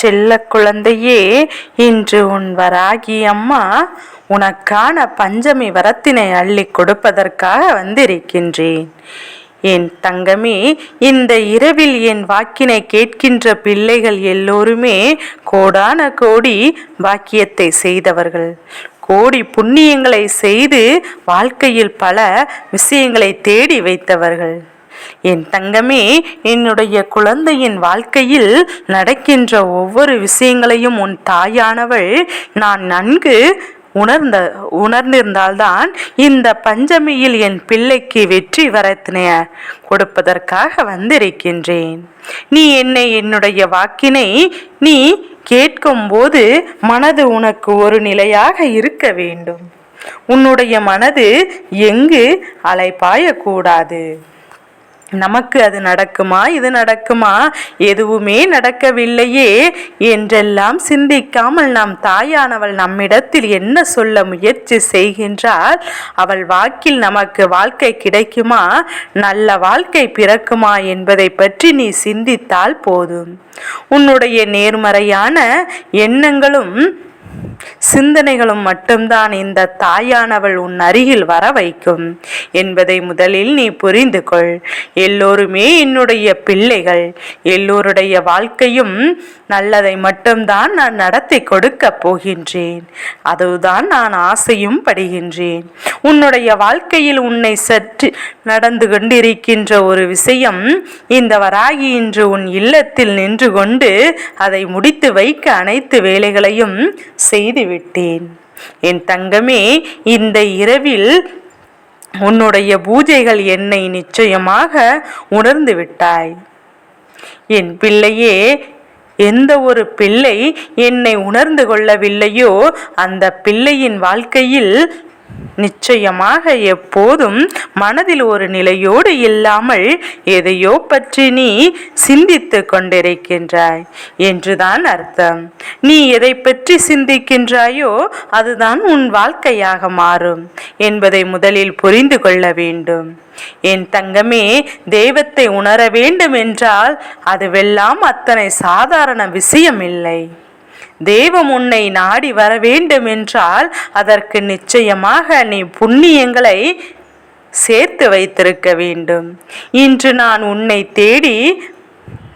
செல்ல குழந்தையே இன்று உன் வராகி அம்மா உனக்கான பஞ்சமி வரத்தினை அள்ளி கொடுப்பதற்காக வந்திருக்கின்றேன். என் தங்கமே இந்த இரவில் என் வாக்கினை கேட்கின்ற பிள்ளைகள் எல்லோருமே கோடான கோடி வாக்கியத்தை செய்தவர்கள். கோடி புண்ணியங்களை செய்து வாழ்க்கையில் பல விஷயங்களை தேடி வைத்தவர்கள். என் தங்கமே என்னுடைய குழந்தையின் வாழ்க்கையில் நடக்கின்ற ஒவ்வொரு விஷயங்களையும் உன் தாயானவள் நான் நன்கு உணர்ந்த உணர்ந்திருந்தால்தான் இந்த பஞ்சமியில் என் பிள்ளைக்கு வெற்றி வரத்தினைய கொடுப்பதற்காக வந்திருக்கின்றேன். நீ என்னை என்னுடைய வாக்கினை நீ கேட்கும்போது மனது உனக்கு ஒரு நிலையாக இருக்க வேண்டும். உன்னுடைய மனது எங்கு அலைப்பாயக்கூடாது நமக்கு அது நடக்குமா இது நடக்குமா? எதுவுமே நடக்கவில்லையே என்றெல்லாம் சிந்திக்காமல் நம் தாயானவள் நம்மிடத்தில் என்ன சொல்ல முயற்சி செய்கின்றால் அவள் வாக்கில் நமக்கு வாழ்க்கை கிடைக்குமா? நல்ல வாழ்க்கை பிறக்குமா என்பதை பற்றி நீ சிந்தித்தால் போதும். உன்னுடைய நேர்மறையான எண்ணங்களும் சிந்தனைகளும் மட்டும்தான் இந்த தாயானவள் உன் அருகில் வர வைக்கும். என்பதை முதலில் நீ புரிந்து கொள். எல்லோருமே என்னுடைய பிள்ளைகள். எல்லோருடைய வாழ்க்கையும் நல்லதை மட்டும்தான் நான் நடத்தி கொடுக்க போகின்றேன். அதுதான் நான் ஆசையும் படுகின்றேன். உன்னுடைய வாழ்க்கையில் உன்னை சற்று நடந்து கொண்டிருக்கின்ற ஒரு விஷயம் இந்த வராகி இன்று உன் இல்லத்தில் நின்று கொண்டு அதை முடித்து வைக்க அனைத்து வேலைகளையும் செய்துவிட்டேன். என் தங்கமே இந்த இரவில் உன்னுடைய பூஜைகள் என்னை நிச்சயமாக உணர்ந்து விட்டாய். என் பிள்ளையே எந்த ஒரு பிள்ளை என்னை உணர்ந்து கொள்ளவில்லையோ அந்த பிள்ளையின் வாழ்க்கையில் நிச்சயமாக எப்போதும் மனதில் ஒரு நிலையோடு இல்லாமல் எதையோ பற்றி நீ சிந்தித்து கொண்டிருக்கின்றாய் என்றுதான் அர்த்தம். நீ எதை பற்றி சிந்திக்கின்றாயோ அதுதான் உன் வாழ்க்கையாக மாறும் என்பதை முதலில் புரிந்து கொள்ள வேண்டும். என் தங்கமே தெய்வத்தை உணர வேண்டும் என்றால் அதுவெல்லாம் அத்தனை சாதாரண விஷயம் இல்லை தெய்வம் உன்னை நாடி வர வேண்டும் என்றால் அதற்கு நிச்சயமாக நீ புண்ணியங்களை சேர்த்து வைத்திருக்க வேண்டும். இன்று நான் உன்னை தேடி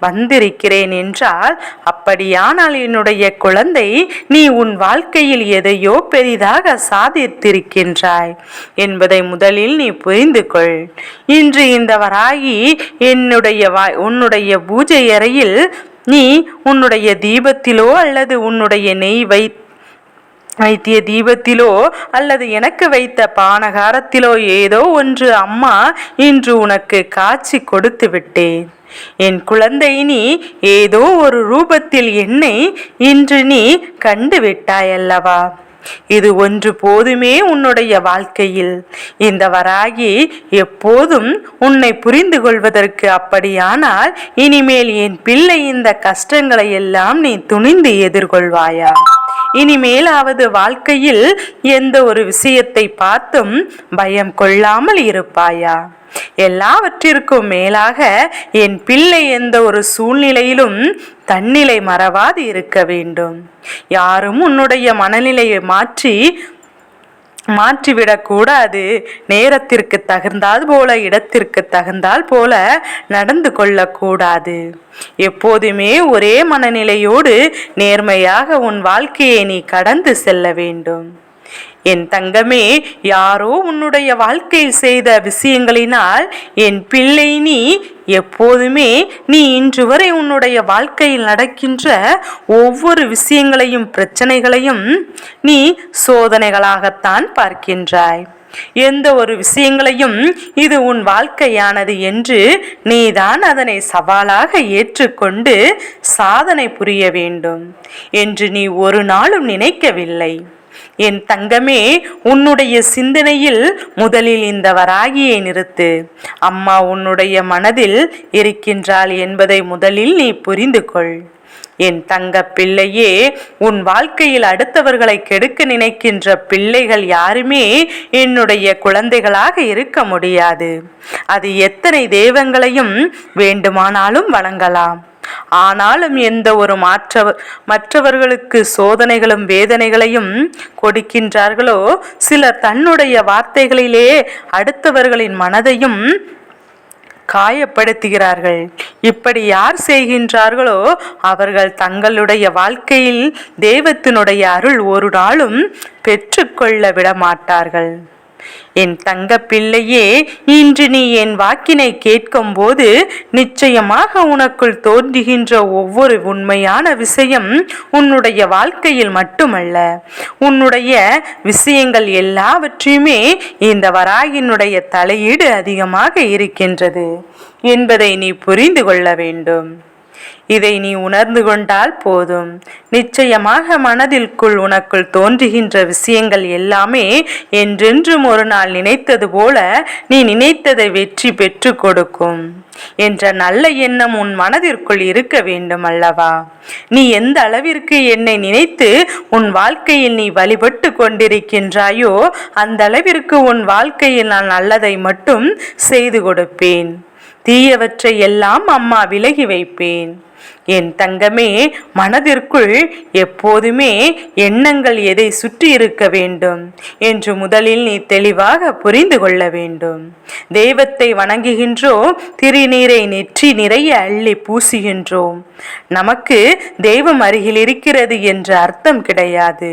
வந்திருக்கிறேன் என்றால் அப்படியானால் என்னுடைய குழந்தை நீ உன் வாழ்க்கையில் எதையோ பெரிதாக சாதித்திருக்கின்றாய் என்பதை முதலில் நீ புரிந்து கொள். இன்று இந்த வராகி என்னுடைய உன்னுடைய பூஜை அறையில் நீ உன்னுடைய தீபத்திலோ அல்லது உன்னுடைய நெய் வை வைத்திய தீபத்திலோ அல்லது எனக்கு வைத்த பானகாரத்திலோ ஏதோ ஒன்று அம்மா இன்று உனக்கு காட்சி கொடுத்து விட்டேன். என் குழந்தை நீ ஏதோ ஒரு ரூபத்தில் என்னை இன்று நீ கண்டு விட்டாயல்லவா? இது ஒன்று போதுமே உன்னுடைய வாழ்க்கையில். இந்த வராகி எப்போதும் உன்னை புரிந்து கொள்வதற்கு அப்படியானால் இனிமேல் என் பிள்ளை இந்த கஷ்டங்களை எல்லாம் நீ துணிந்து எதிர்கொள்வாயா? இனிமேலாவது வாழ்க்கையில் எந்த ஒரு விஷயத்தை பார்த்தும் பயம் கொள்ளாமல் இருப்பாயா? எல்லாவற்றிற்கும் மேலாக என் பிள்ளை எந்த ஒரு சூழ்நிலையிலும் தன்னிலை மறவாது இருக்க வேண்டும். யாரும் உன்னுடைய மனநிலையை மாற்றி மாற்றிவிடக்கூடாது. நேரத்திற்கு தகுந்தால் போல இடத்திற்கு தகுந்தால் போல நடந்து கொள்ளக்கூடாது. எப்போதுமே ஒரே மனநிலையோடு நேர்மையாக உன் வாழ்க்கையை நீ கடந்து செல்ல வேண்டும். என் தங்கமே யாரோ உன்னுடைய வாழ்க்கையில் செய்த விஷயங்களினால் என் பிள்ளை நீ எப்போதுமே நீ இன்று வரை உன்னுடைய வாழ்க்கையில் நடக்கின்ற ஒவ்வொரு விஷயங்களையும் பிரச்சனைகளையும் நீ சோதனைகளாகத்தான் பார்க்கின்றாய். எந்த ஒரு விஷயங்களையும் இது உன் வாழ்க்கையானது என்று நீதான் அதனை சவாலாக ஏற்றுக்கொண்டு சாதனை புரிய வேண்டும் என்று நீ ஒரு நாளும் நினைக்கவில்லை. என் தங்கமே உன்னுடைய சிந்தனையில் முதலில் இந்த வராகியை நிறுத்து. அம்மா உன்னுடைய மனதில் இருக்கின்றாள் என்பதை முதலில் நீ புரிந்து கொள். என் தங்க பிள்ளையே உன் வாழ்க்கையில் அடுத்தவர்களை கெடுக்க நினைக்கின்ற பிள்ளைகள் யாருமே என்னுடைய குழந்தைகளாக இருக்க முடியாது. அது எத்தனை தெய்வங்களையும் வேண்டுமானாலும் வழங்கலாம் ஆனாலும் எந்த ஒரு மாற்றவர் மற்றவர்களுக்கு சோதனைகளும் வேதனைகளையும் கொடுக்கின்றார்களோ சிலர் தன்னுடைய வார்த்தைகளிலே அடுத்தவர்களின் மனதையும் காயப்படுத்துகிறார்கள். இப்படி யார் செய்கின்றார்களோ அவர்கள் தங்களுடைய வாழ்க்கையில் தெய்வத்தினுடைய அருள் ஒரு நாளும் பெற்றுக்கொள்ள விட மாட்டார்கள் என் தங்க பிள்ளையே இன்று நீ என் வாக்கினை கேட்கும் போது நிச்சயமாக உனக்குள் தோன்றுகின்ற ஒவ்வொரு உண்மையான விஷயம் உன்னுடைய வாழ்க்கையில் மட்டுமல்ல. உன்னுடைய விஷயங்கள் எல்லாவற்றையுமே இந்த வராயினுடைய தலையீடு அதிகமாக இருக்கின்றது என்பதை நீ புரிந்து கொள்ள வேண்டும். இதை நீ உணர்ந்து கொண்டால் போதும். நிச்சயமாக மனதிற்குள் உனக்குள் தோன்றுகின்ற விஷயங்கள் எல்லாமே என்றென்றும் ஒரு நாள் நினைத்தது போல நீ நினைத்ததை வெற்றி பெற்று கொடுக்கும் என்ற நல்ல எண்ணம் உன் மனதிற்குள் இருக்க வேண்டும் அல்லவா? நீ எந்த அளவிற்கு என்னை நினைத்து உன் வாழ்க்கையில் நீ வழிபட்டு கொண்டிருக்கின்றாயோ அந்த அளவிற்கு உன் வாழ்க்கையில் நான் நல்லதை மட்டும் செய்து கொடுப்பேன். தீயவற்றை எல்லாம் அம்மா விலகி வைப்பேன். என் தங்கமே மனதிற்குள் எப்போதுமே எண்ணங்கள் எதை சுற்றி இருக்க வேண்டும் என்று முதலில் நீ தெளிவாக புரிந்து கொள்ள வேண்டும். தெய்வத்தை வணங்குகின்றோம் திருநீரை நெற்றி நிறைய அள்ளி பூசுகின்றோம். நமக்கு தெய்வம் அருகில் இருக்கிறது என்ற அர்த்தம் கிடையாது.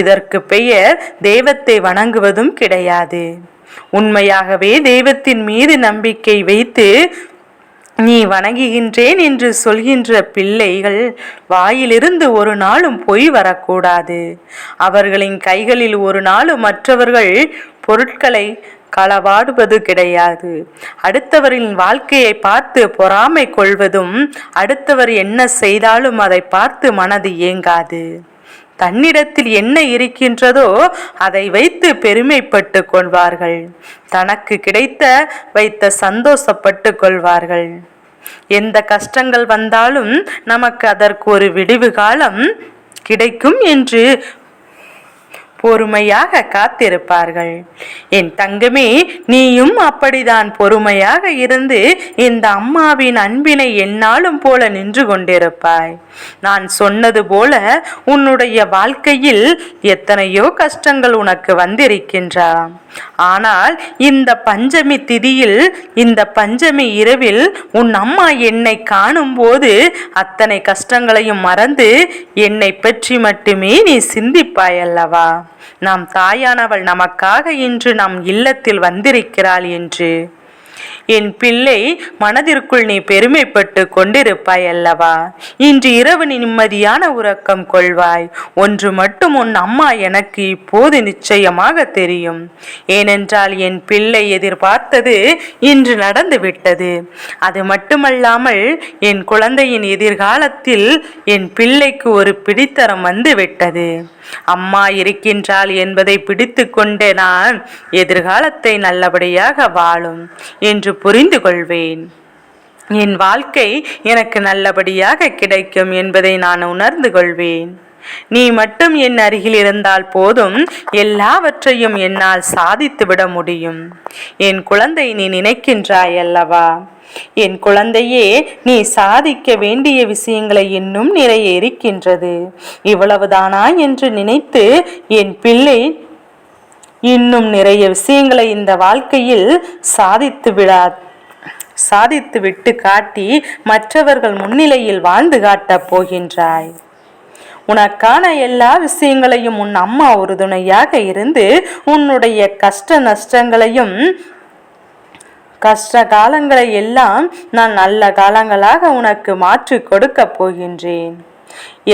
இதற்கு பெயர் தெய்வத்தை வணங்குவதும் கிடையாது. உண்மையாகவே தெய்வத்தின் மீது நம்பிக்கை வைத்து நீ வணங்குகின்றேன் என்று சொல்கின்ற பிள்ளைகள் வாயிலிருந்து ஒரு நாளும் பொய் வரக்கூடாது. அவர்களின் கைகளில் ஒரு நாளும் மற்றவர்கள் பொருட்களை களவாடுவது கிடையாது. அடுத்தவரின் வாழ்க்கையை பார்த்து பொறாமை கொள்வதும் அடுத்தவர் என்ன செய்தாலும் அதை பார்த்து மனது இயங்காது தன்னிடத்தில் என்ன இருக்கின்றதோ அதை வைத்து பெருமைப்பட்டு கொள்வார்கள். தனக்கு கிடைத்த வைத்த சந்தோஷப்பட்டு கொள்வார்கள். எந்த கஷ்டங்கள் வந்தாலும் நமக்கு அதற்கு ஒரு விடிவு காலம் கிடைக்கும் என்று பொறுமையாக காத்திருப்பார்கள். என் தங்கமே நீயும் அப்படிதான் பொறுமையாக இருந்து இந்த அம்மாவின் அன்பினை என்னாலும் போல நின்று கொண்டிருப்பாய். நான் சொன்னது போல உன்னுடைய வாழ்க்கையில் எத்தனையோ கஷ்டங்கள் உனக்கு வந்திருக்கின்றா ஆனால் இந்த பஞ்சமி திதியில் இந்த பஞ்சமி இரவில் உன் அம்மா என்னை காணும் போது அத்தனை கஷ்டங்களையும் மறந்து என்னை பற்றி மட்டுமே நீ சிந்திப்பாய் அல்லவா? நாம் தாயானவள் நமக்காக இன்று நம் இல்லத்தில் வந்திருக்கிறாள் என்று. என் பிள்ளை மனதிற்குள் நீ பெருமைப்பட்டு கொண்டிருப்பாய் அல்லவா? இன்று இரவு நீ நிம்மதியான உறக்கம் கொள்வாய். ஒன்று மட்டும் உன் அம்மா எனக்கு இப்போது நிச்சயமாக தெரியும். ஏனென்றால் என் பிள்ளை எதிர்பார்த்தது இன்று நடந்து விட்டது. அது மட்டுமல்லாமல் என் குழந்தையின் எதிர்காலத்தில் என் பிள்ளைக்கு ஒரு பிடித்தரம் வந்து விட்டது. அம்மா இருக்கின்றாள் என்பதை பிடித்து கொண்டே நான் எதிர்காலத்தை நல்லபடியாக வாழும் என்று புரிந்து கொள்வேன். என் வாழ்க்கை எனக்கு நல்லபடியாக கிடைக்கும் என்பதை நான் உணர்ந்து கொள்வேன். நீ மட்டும் என் அருகில் இருந்தால் போதும் எல்லாவற்றையும் என்னால் சாதித்து விட முடியும். என் குழந்தை நீ நினைக்கின்றாய் அல்லவா? என் குழந்தையே நீ சாதிக்க வேண்டிய விஷயங்களை இன்னும் நிறைய இருக்கின்றது இவ்வளவுதானா என்று நினைத்து என் பிள்ளை இன்னும் நிறைய விஷயங்களை இந்த வாழ்க்கையில் சாதித்து விடா சாதித்து விட்டு காட்டி மற்றவர்கள் முன்னிலையில் வாழ்ந்து காட்டப் போகின்றாய். உனக்கான எல்லா விஷயங்களையும் உன் அம்மா உறுதுணையாக இருந்து உன்னுடைய கஷ்ட நஷ்டங்களையும் கஷ்ட காலங்களை எல்லாம் நான் நல்ல காலங்களாக உனக்கு மாற்றி கொடுக்க போகின்றேன்.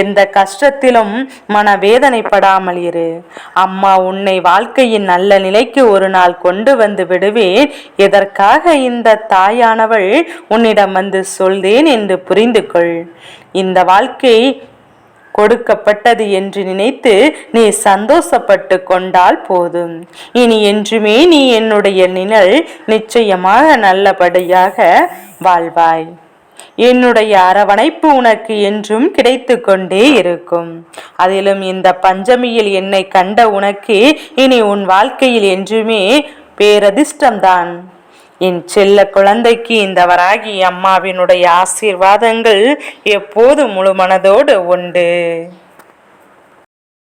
எந்த கஷ்டத்திலும் மனவேதனைப்படாமல் இரு. அம்மா உன்னை வாழ்க்கையின் நல்ல நிலைக்கு ஒரு நாள் கொண்டு வந்து விடுவேன். எதற்காக இந்த தாயானவள் உன்னிடம் வந்து சொல்தேன் என்று புரிந்து கொள் இந்த வாழ்க்கை கொடுக்கப்பட்டது என்று நினைத்து நீ சந்தோஷப்பட்டு கொண்டால் போதும். இனி என்றுமே நீ என்னுடைய நிழல் நிச்சயமாக நல்லபடியாக வாழ்வாய். என்னுடைய அரவணைப்பு உனக்கு என்றும் கிடைத்து கொண்டே இருக்கும். அதிலும் இந்த பஞ்சமியில் என்னை கண்ட உனக்கு இனி உன் வாழ்க்கையில் என்றுமே பேரதிர்ஷ்டம்தான். என் செல்ல குழந்தைக்கு இந்த வராகி அம்மாவினுடைய ஆசீர்வாதங்கள் எப்போது முழு மனதோடு உண்டு.